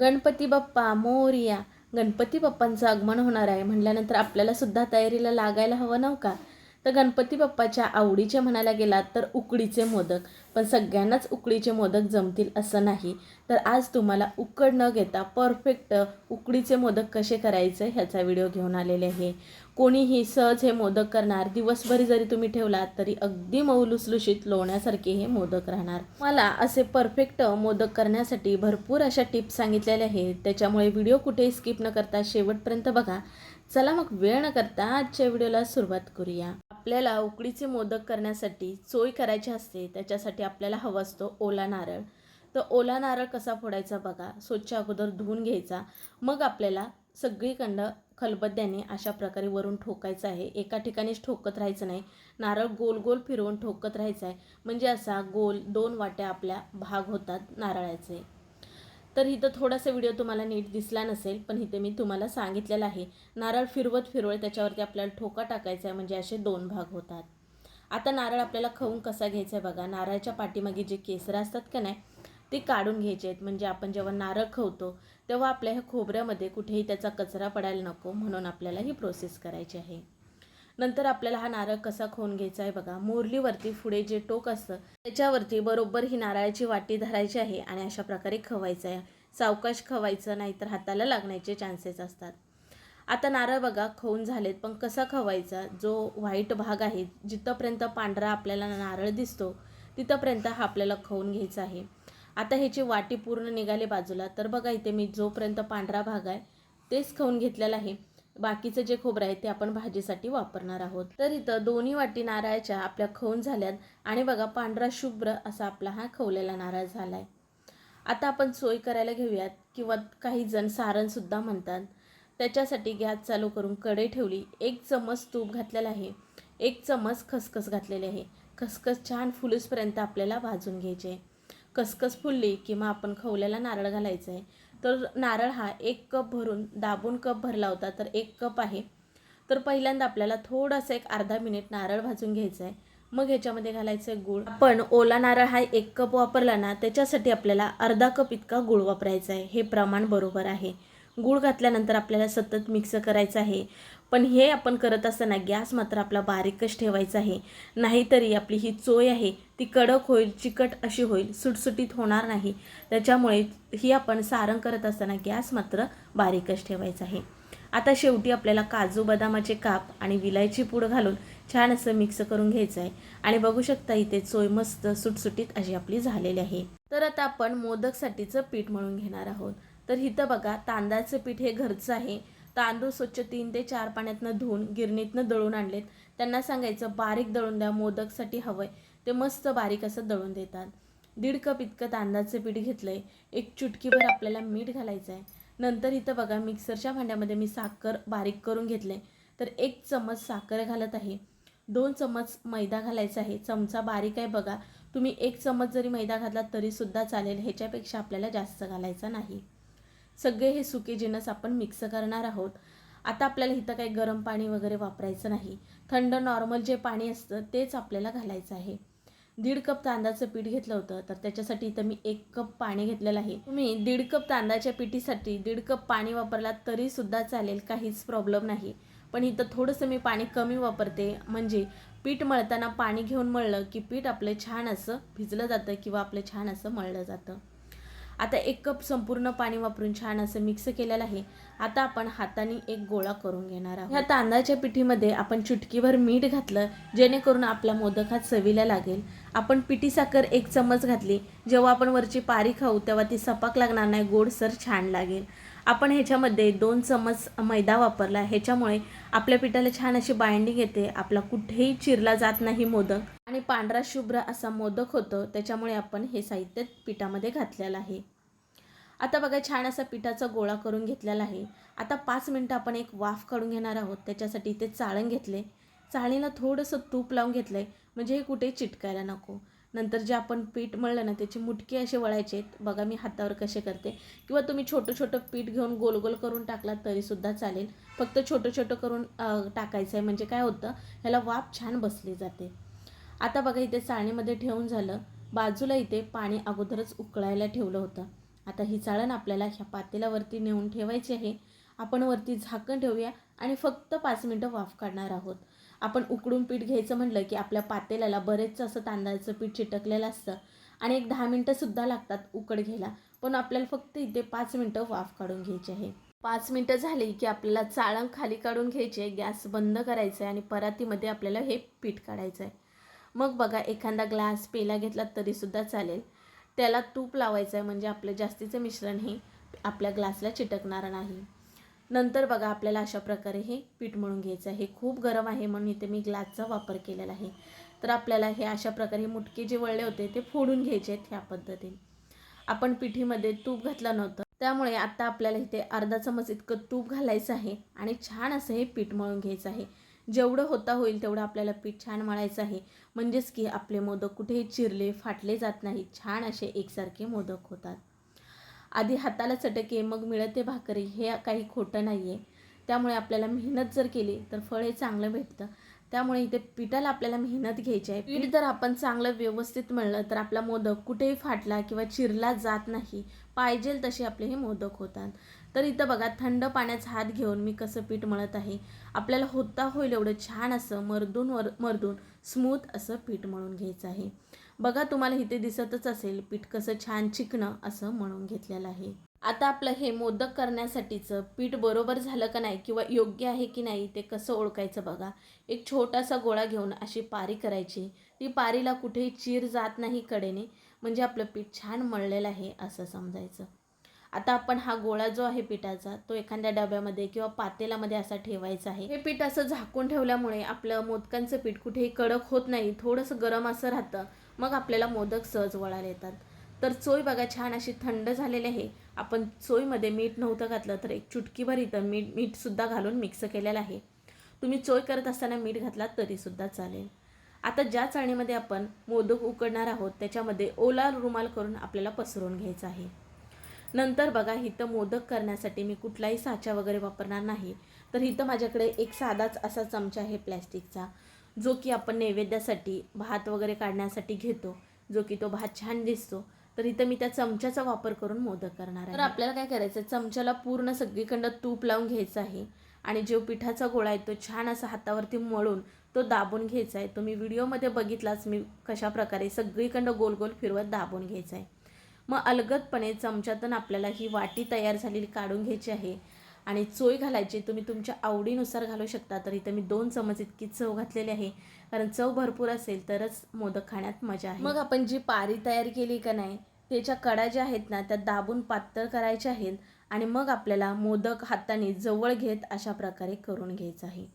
गणपती बाप्पा मोरया. गणपती बाप्पांचं आगमन होणार आहे म्हटल्यानंतर आपल्याला सुद्धा तयारीला लागायला हवं नव्ह का? तर गणपती बाप्पाच्या आवडीचे म्हणायला गेलात तर उकडीचे मोदक. पण सगळ्यांनाच उकडीचे मोदक जमतील असं नाही. तर आज तुम्हाला उकड न घेता परफेक्ट उकडीचे मोदक कसे करायचे ह्याचा व्हिडिओ घेऊन आलेले आहे. कोणीही सहज हे मोदक करणार. दिवसभर जरी तुम्ही ठेवलात तरी अगदी मौलुसलुशीत लोण्यासारखे हे मोदक राहणार. मला असे परफेक्ट मोदक करण्यासाठी भरपूर अशा टिप्स सांगितलेल्या आहेत. त्याच्यामुळे व्हिडिओ कुठेही स्किप न करता शेवटपर्यंत बघा. चला मग वेळ न करता आजच्या व्हिडिओला सुरुवात करूया. आपल्याला उकडीचे मोदक करण्यासाठी चोय करायची असते त्याच्यासाठी आपल्याला हवा असतो ओला नारळ. तर ओला नारळ कसा फोडायचा बघा. स्वच्छ अगोदर धुवून घ्यायचा. मग आपल्याला सगळीकडं खलबत्त्याने अशा प्रकारे वरून ठोकायचं आहे. एका ठिकाणीच ठोकत राहायचं नाही. नारळ गोल गोल फिरवून ठोकत राहायचं आहे. म्हणजे असा गोल दोन वाट्या आपल्या भाग होतात नारळाचे. तर इथं थोडासा व्हिडिओ तुम्हाला नीट दिसला नसेल पण इथे मी तुम्हाला सांगितलेला आहे. नारळ फिरवत फिरवत त्याच्यावरती आपल्याला ठोका टाकायचा आहे. म्हणजे असे दोन भाग होतात. आता नारळ आपल्याला खाऊन कसा घ्यायचा आहे बघा. नारळाच्या पाठीमागे जे केसरं असतात का नाही ते काढून घ्यायचे आहेत. म्हणजे आपण जेव्हा नारळ खवतो तेव्हा आपल्या ह्या खोबऱ्यामध्ये कुठेही त्याचा कचरा पडायला नको म्हणून आपल्याला ही प्रोसेस करायची आहे. नंतर आपल्याला हा नारळ कसा खोवून घ्यायचा आहे बघा. मोरलीवरती पुढे जे टोक असतं त्याच्यावरती बरोबर ही नारळाची वाटी धरायची आहे आणि अशा प्रकारे खवायचं आहे. सावकाश खवायचं नाहीतर हाताला लागण्याचे चान्सेस असतात. आता नारळ बघा खवून झालेत. पण कसा खवायचा? जो व्हाईट भाग आहे जिथंपर्यंत पांढरा आपल्याला नारळ दिसतो तिथंपर्यंत हा आपल्याला खवून घ्यायचा आहे. आता ह्याची वाटी पूर्ण निघाली बाजूला तर बघा इथे मी जोपर्यंत पांढरा भाग आहे तेच खाऊन घेतलेलं आहे. बाकीचं जे खोबरं आहे ते आपण भाजीसाठी वापरणार आहोत. तर इथं दोन्ही वाटी नारळाच्या आपल्या खवून झाल्यात आणि बघा पांढरा शुभ्र असा आपला हा खवलेला नारळ झाला आहे आता आपण सोय करायला घेऊयात किंवा काही जण सारणसुद्धा म्हणतात. त्याच्यासाठी गॅस चालू करून कढई ठेवली. एक चमच तूप घातलेला आहे. एक चमच खसखस घातलेले आहे. खसखस छान फुलूसपर्यंत आपल्याला भाजून घ्यायचे आहे. कसकस फुलली की मग आपण खवलेला नारळ घालायचा आहे तर नारळ हा एक कप भरून दाबून कप भरला होता तर एक कप आहे. तर पहिल्यांदा आपल्याला थोडंसं एक अर्धा मिनिट नारळ भाजून घ्यायचं आहे मग ह्याच्यामध्ये घालायचं आहे गूळ. पण ओला नारळ हा एक कप वापरला ना त्याच्यासाठी आपल्याला अर्धा कप इतका गूळ वापरायचा आहे हे प्रमाण बरोबर आहे. गूळ घातल्यानंतर आपल्याला सतत मिक्स करायचं आहे. पण हे आपण करत असताना गॅस मात्र आपला बारीकच ठेवायचा आहे. नाहीतरी आपली ही चोय आहे ती कडक होईल चिकट अशी होईल सुटसुटीत होणार नाही. त्याच्यामुळे ही आपण सारण करत असताना गॅस मात्र बारीकच ठेवायचा आहे. आता शेवटी आपल्याला काजू बदामाचे काप आणि विलायची पूड घालून छान असं मिक्स करून घ्यायचं आहे. आणि बघू शकता इथे चोय मस्त सुटसुटीत अशी आपली झालेली आहे. तर आता आपण मोदकसाठीचं पीठ मळून घेणार आहोत. तर इथं बघा तांदळाचं पीठ हे घरचं आहे. तांदूळ स्वच्छ तीन ते चार पाण्यातनं धुवून गिरणीतनं दळून आणलेत. त्यांना सांगायचं बारीक दळून द्या मोदकसाठी हवंय. ते मस्त बारीक असं दळून देतात. दीड कप इतकं तांदळाचं पीठ घेतलं आहे एक चुटकीभर आपल्याला मीठ घालायचं आहे नंतर इथं बघा मिक्सरच्या भांड्यामध्ये मी साखर बारीक करून घेतलं आहे तर एक चम्मच साखर घालत आहे. दोन चम्मच मैदा घालायचा आहे. चमचा बारीक आहे बघा. तुम्ही एक चम्मच जरी मैदा घातला तरीसुद्धा चालेल. ह्याच्यापेक्षा आपल्याला जास्त घालायचा नाही. सगळे हे सुके जिनस आपण मिक्स करणार आहोत. आता आपल्याला इथं काही गरम पाणी वगैरे वापरायचं नाही. थंड नॉर्मल जे पाणी असतं तेच आपल्याला घालायचं आहे. दीड कप तांदळाचं पीठ घेतलं होतं तर त्याच्यासाठी इथं मी एक कप पाणी घेतलेलं आहे. तुम्ही दीड कप तांदळाच्या पिठीसाठी दीड कप पाणी वापरलात तरीसुद्धा चालेल काहीच प्रॉब्लेम नाही. पण इथं थोडंसं मी पाणी कमी वापरते म्हणजे पीठ मळताना पाणी घेऊन मळलं की पीठ आपलं छान असं भिजलं जातं किंवा आपलं छान असं मळलं जातं. आता एक कप संपूर्ण पाणी वापरून छान असं मिक्स केलेलं आहे. आता आपण हाताने एक गोळा करून घेणार आहोत. ह्या तांदळाच्या पिठीमध्ये आपण चुटकीभर मीठ घातलं जेणेकरून आपला मोदक हा चवीला लागेल. आपण पिठी साखर एक चम्मच घातली जेव्हा आपण वरची पारी खाऊ तेव्हा ती सपाक लागणार नाही गोडसर छान लागेल. आपण ह्याच्यामध्ये दोन चमच मैदा वापरला ह्याच्यामुळे आपल्या पिठाला छान अशी बाइंडिंग येते. आपला कुठेही चिरला जात नाही मोदक. आणि पांढरा शुभ्र असा मोदक होतं. त्याच्यामुळे आपण हे साहित्य पिठामध्ये घातलेलं आहे. आता बघा छान असा पिठाचा गोळा करून घेतलेला आहे. आता पाच मिनटं आपण एक वाफ काढून घेणार आहोत. त्याच्यासाठी ते चाळण घेतले. चाळणीला थोडंसं तूप लावून घेतलं आहे म्हणजे हे कुठे चिटकायला नको. नंतर जे आपण पीठ मळलं ना त्याचे मुटके असे वळायचे बघा मी हातावर कसे करते. किंवा तुम्ही छोटं छोटं पीठ घेऊन गोल गोल करून टाकलात तरीसुद्धा चालेल. फक्त छोटं छोटं करून टाकायचं आहे म्हणजे काय होतं ह्याला वाफ छान बसली जाते. आता बघा इथे चाळणीमध्ये ठेवून झालं. बाजूला इथे पाणी अगोदरच उकळायला ठेवलं होतं. आता ही चाळण आपल्याला ह्या पातेल्यावरती नेऊन ठेवायची आहे. आपण वरती झाकण ठेवूया आणि फक्त पाच मिनटं वाफ काढणार आहोत. आपण उकडून पीठ घ्यायचं म्हटलं की आपल्या पातेल्याला बरेचसं असं तांदळाचं पीठ चिटकलेलं असतं. आणि एक दहा मिनटंसुद्धा लागतात उकड घ्यायला. पण आपल्याला फक्त इथे पाच मिनटं वाफ काढून घ्यायची आहे. पाच मिनटं झाली की आपल्याला चाळण खाली काढून घ्यायची आहे. गॅस बंद करायचा आहे आणि परातीमध्ये आपल्याला हे पीठ काढायचं आहे. मग बघा एखादा ग्लास पेला घेतला तरीसुद्धा चालेल. त्याला तूप लावायचं आहे म्हणजे आपलं जास्तीचं मिश्रण हे आपल्या ग्लासला चिटकणार नाही. नंतर बघा आपल्याला अशा प्रकारे हे पीठ मळून घ्यायचं आहे. हे खूप गरम आहे म्हणून इथे मी ग्लासचा वापर केलेला आहे. तर आपल्याला हे अशा प्रकारे मुटके जे वळले होते ते फोडून घ्यायचे आहेत ह्या पद्धतीने. आपण पिठीमध्ये तूप घातलं नव्हतं. त्यामुळे आता आपल्याला इथे अर्धा चमच इतकं तूप घालायचं आहे आणि छान असं हे पीठ मळून घ्यायचं आहे. जेवढं होता होईल तेवढं आपल्याला पीठ छान मळायचं आहे. म्हणजेच की आपले मोदक कुठेही चिरले फाटले जात नाहीत. छान असे एकसारखे मोदक होतात. आधी हाताला चटके मग मिळते भाकरी हे काही खोटं नाही आहे त्यामुळे आपल्याला मेहनत जर केली तर फळ हे चांगलं भेटतं. त्यामुळे इथे पिठाला आपल्याला मेहनत घ्यायची आहे. पीठ जर आपण चांगलं व्यवस्थित मळलं तर आपला मोदक कुठेही फाटला किंवा चिरला जात नाही. पाहिजेल तसे आपले हे मोदक होतात. तर इथं बघा थंड पाण्याचा हात घेऊन मी कसं पीठ मळत आहे. आपल्याला होता होईल एवढं छान असं मर्दून वर मर्दून स्मूथ असं पीठ मळून घ्यायचं आहे. बघा तुम्हाला इथे दिसतच असेल पीठ कसं छान चिकणं असं मळून घेतलेलं आहे. आता आपलं हे मोदक करण्यासाठीचं पीठ बरोबर झालं का नाही किंवा योग्य आहे की नाही ते कसं ओळखायचं बघा. एक छोटासा गोळा घेऊन अशी पारी करायची. ती पारीला कुठेही चीर जात नाही कडेने. म्हणजे आपलं पीठ छान मळलेलं आहे असं समजायचं. आता आपण हा गोळा जो आहे पिठाचा तो एखाद्या डब्यामध्ये किंवा पातेलामध्ये असा ठेवायचा आहे. हे पीठ असं झाकून ठेवल्यामुळे आपलं मोदकांचं पीठ कुठेही कडक होत नाही थोडंसं गरम असं राहतं मग आपल्याला मोदक सहज वळायला येतात. तर चोय बघा छान अशी थंड झालेली आहे. आपण चोईमध्ये मीठ नव्हतं घातलं तर एक चुटकीभर इथं मीठ मीठसुद्धा घालून मिक्स केलेलं आहे. तुम्ही चोय करत असताना मीठ घातला तरीसुद्धा चालेल. आता ज्या चाळणीमध्ये आपण मोदक उकडणार आहोत त्याच्यामध्ये ओला रुमाल करून आपल्याला पसरवून घ्यायचा आहे. नंतर बघा इथं मोदक करण्यासाठी मी कुठलाही साचा वगैरे वापरणार नाही. तर इथं माझ्याकडे एक साधाच असा चमचा आहे प्लॅस्टिकचा जो की आपण नैवेद्यासाठी भात वगैरे काढण्यासाठी घेतो जो की तो भात छान दिसतो. तर इथं मी त्या चमच्याचा वापर करून मोदक करणार आहे. तर आपल्याला काय करायचं चमच्याला पूर्ण सगळीकडं तूप लावून घ्यायचं आहे आणि जो पिठाचा गोळा आहे तो छान असा हातावरती मळून तो दाबून घ्यायचा आहे. तो मी व्हिडिओमध्ये बघितलाच मी कशा प्रकारे सगळीकडं गोल गोल फिरवत दाबून घ्यायचा आहे. मग अलगदपणे चमच्यातून आपल्याला ही वाटी तयार झालेली काढून घ्यायची आहे. आणि चोय घालायची तुम्ही तुमच्या आवडीनुसार घालू शकता. तर इथं मी दोन चमच इतकी चव घातलेली आहे. कारण चव भरपूर असेल तरच मोदक खाण्यात मजा आहे. मग आपण जी पारी तयार केली का नाही त्याच्या कडा ज्या आहेत ना त्या दाबून पातळ करायच्या आहेत. आणि मग आपल्याला मोदक हाताने जवळ घेत अशा प्रकारे करून घ्यायचं आहे.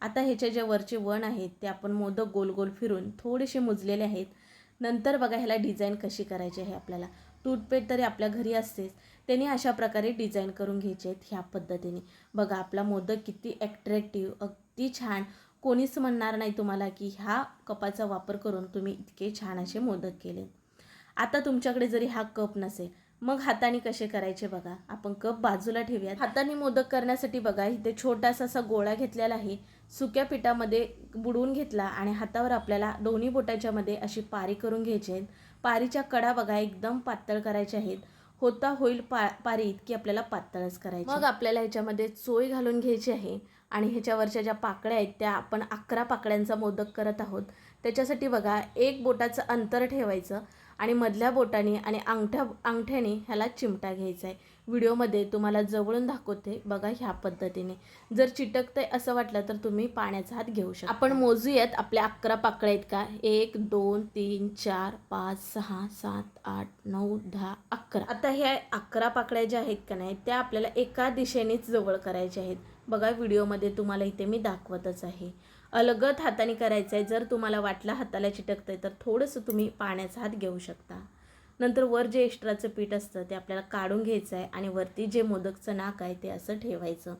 आता ह्याचे जे वरचे वण आहेत ते आपण मोदक गोल गोल फिरून थोडेसे मुजलेले आहेत. नंतर बघा ह्याला डिझाईन कशी करायची आहे आपल्याला. टूथपेट तरी आपल्या घरी असतेच. त्याने अशा प्रकारे डिझाईन करून घ्यायचे आहेत ह्या पद्धतीने. बघा आपला मोदक किती ॲट्रॅक्टिव्ह अगदी छान. कोणीच म्हणणार नाही तुम्हाला की ह्या कपाचा वापर करून तुम्ही इतके छान असे मोदक केले आता तुमच्याकडे जरी हा कप नसेल मग हाताने कसे करायचे बघा. आपण कप बाजूला ठेवूया हाताने मोदक करण्यासाठी बघा इथे छोटासा असा गोळा घेतलेला आहे. सुक्या पिठामध्ये बुडवून घेतला आणि हातावर आपल्याला दोन्ही बोटाच्या मध्ये अशी पारी करून घ्यायची आहेत पारीच्या कडा बघा एकदम पातळ करायच्या आहेत. होता होईल पा पारी इतकी आपल्याला पातळच करायची मग आपल्याला ह्याच्यामध्ये चोय घालून घ्यायची आहे आणि ह्याच्यावरच्या ज्या पाकळ्या आहेत त्या आपण अकरा पाकळ्यांचा मोदक करत आहोत. त्याच्यासाठी बघा एक बोटाचं अंतर ठेवायचं आणि मधल्या बोटाने आणि अंगठ्या अंगठ्याने ह्याला चिमटा घ्यायचा आहे. व्हिडिओमध्ये तुम्हाला जवळून दाखवते बघा ह्या पद्धतीने. जर चिटकतंय असं वाटलं तर तुम्ही पाण्याचा हात घेऊ शकता. आपण मोजूयात आपल्या अकरा पाकळ्या आहेत का? एक दोन तीन चार पाच सहा सात आठ नऊ दहा अकरा. आता ह्या अकरा पाकळ्या ज्या आहेत का नाही त्या आपल्याला एका दिशेनेच जवळ करायच्या आहेत. बघा व्हिडिओमध्ये तुम्हाला इथे मी दाखवतच आहे. अलगत हाताने करायचं आहे जर तुम्हाला वाटलं हाताला चिटकतंय तर थोडंसं तुम्ही पाण्याचा हात घेऊ शकता. नंतर वर जे एक्स्ट्राचं पीठ असतं ते आपल्याला काढून घ्यायचं आहे आणि वरती जे मोदकचं नाक आहे ते असं ठेवायचं.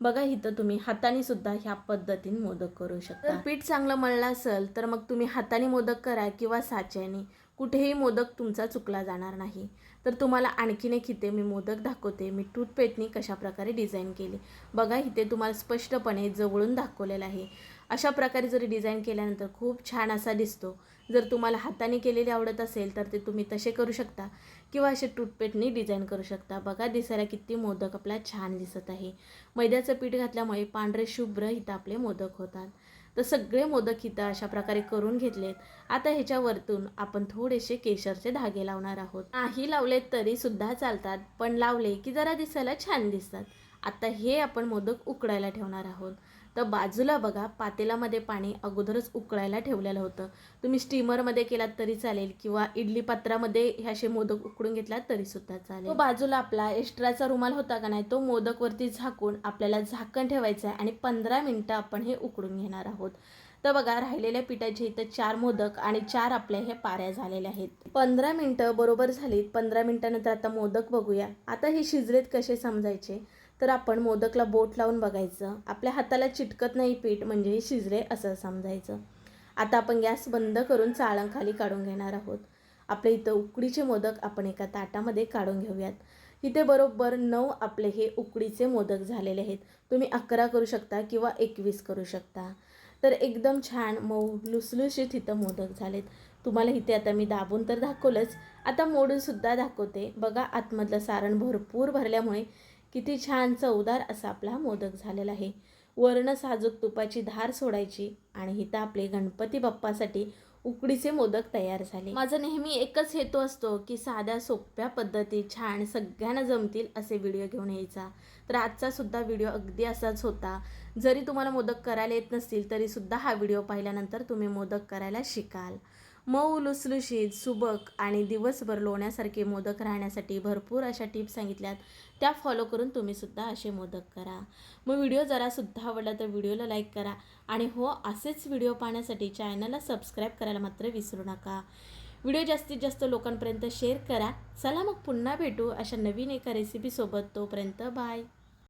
बघा इथं तुम्ही हाताने सुद्धा ह्या पद्धतीने मोदक करू शकता. पीठ चांगलं मळलं असेल तर मग तुम्ही हाताने मोदक करा किंवा साच्याने. कुठेही मोदक तुमचा चुकला जाणार नाही. तर तुम्हाला आणखीन एक इथे मी मोदक दाखवते. मी टूथपेटनी कशा प्रकारे डिझाईन केली. बघा इथे तुम्हाला स्पष्टपणे जवळून दाखवलेलं आहे. अशा प्रकारे जरी डिझाईन केल्यानंतर खूप छान असा दिसतो. जर तुम्हाला हाताने केलेले आवडत असेल तर ते तुम्ही तसे करू शकता. किंवा असे टूथपेटने डिझाईन करू शकता. बघा दिसायला किती मोदक आपला छान दिसत आहे. मैद्याचं पीठ घातल्यामुळे पांढरे शुभ्र इथं आपले मोदक होतात. तर सगळे मोदक इथं अशा प्रकारे करून घेतलेत. आता ह्याच्यावरतून आपण थोडेसे केशरचे धागे लावणार आहोत. नाही लावलेत तरी सुद्धा चालतात पण लावले की जरा दिसायला छान दिसतात. आता हे आपण मोदक उकडायला ठेवणार आहोत. तर बाजूला बघा पातेलामध्ये पाणी अगोदरच उकळायला ठेवलेलं होतं. तुम्ही स्टीमरमध्ये केलात तरी चालेल किंवा इडली पात्रामध्ये हे असे मोदक उकडून घेतलात तरी सुद्धा चालेल. तो बाजूला आपला एक्स्ट्राचा रुमाल होता का नाही तो मोदकवरती झाकून आपल्याला झाकण ठेवायचं आहे आणि पंधरा मिनटं आपण हे उकडून घेणार आहोत. तर बघा राहिलेल्या पिठाचे इथं चार मोदक आणि चार आपल्या हे पाऱ्या झालेल्या आहेत. पंधरा मिनटं बरोबर झालीत पंधरा मिनटानंतर आता मोदक बघूया. आता हे शिजलेत कसे समजायचे? तर आपण मोदकला बोट लावून बघायचं. आपल्या हाताला चिटकत नाही पीठ म्हणजे हे शिजले असं समजायचं. आता आपण गॅस बंद करून चाळंखाली काढून घेणार आहोत. आपल्या इथं उकडीचे मोदक आपण एका ताटामध्ये काढून घेऊयात. इथे बरोबर नऊ आपले हे उकडीचे मोदक झालेले आहेत. तुम्ही अकरा करू शकता किंवा एकवीस करू शकता. तर एकदम छान मऊ लुसलुशीत इथं मोदक झालेत. तुम्हाला इथे आता मी दाबून तर दाखवलंच. आता मोडूनसुद्धा दाखवते. बघा आतमधलं सारण भरपूर भरल्यामुळे किती छान चवदार असा आपला मोदक झालेला आहे. वर्ण साजूक तुपाची धार सोडायची आणि इथं आपले गणपती बाप्पासाठी उकडीचे मोदक तयार झाले. माझा नेहमी एकच हेतू असतो की साध्या सोप्या पद्धती छान सगळ्यांना जमतील असे व्हिडिओ घेऊन यायचा. तर आजचा सुद्धा व्हिडिओ अगदी असाच होता. जरी तुम्हाला मोदक करायला येत नसतील तरी सुद्धा हा व्हिडिओ पाहिल्यानंतर तुम्ही मोदक करायला शिकाल. मऊ लुसलुशीत सुबक आणि दिवसभर लोण्यासारखे मोदक राहण्यासाठी भरपूर अशा टिप्स सांगितल्यात. त्या फॉलो करून तुम्हीसुद्धा असे मोदक करा. मग व्हिडिओ जरासुद्धा आवडला तर व्हिडिओला लाईक करा. आणि हो असेच व्हिडिओ पाहण्यासाठी चॅनलला सबस्क्राईब करायला मात्र विसरू नका. व्हिडिओ जास्तीत जास्त लोकांपर्यंत शेअर करा. चला मग पुन्हा भेटू अशा नवीन एका रेसिपीसोबत तोपर्यंत बाय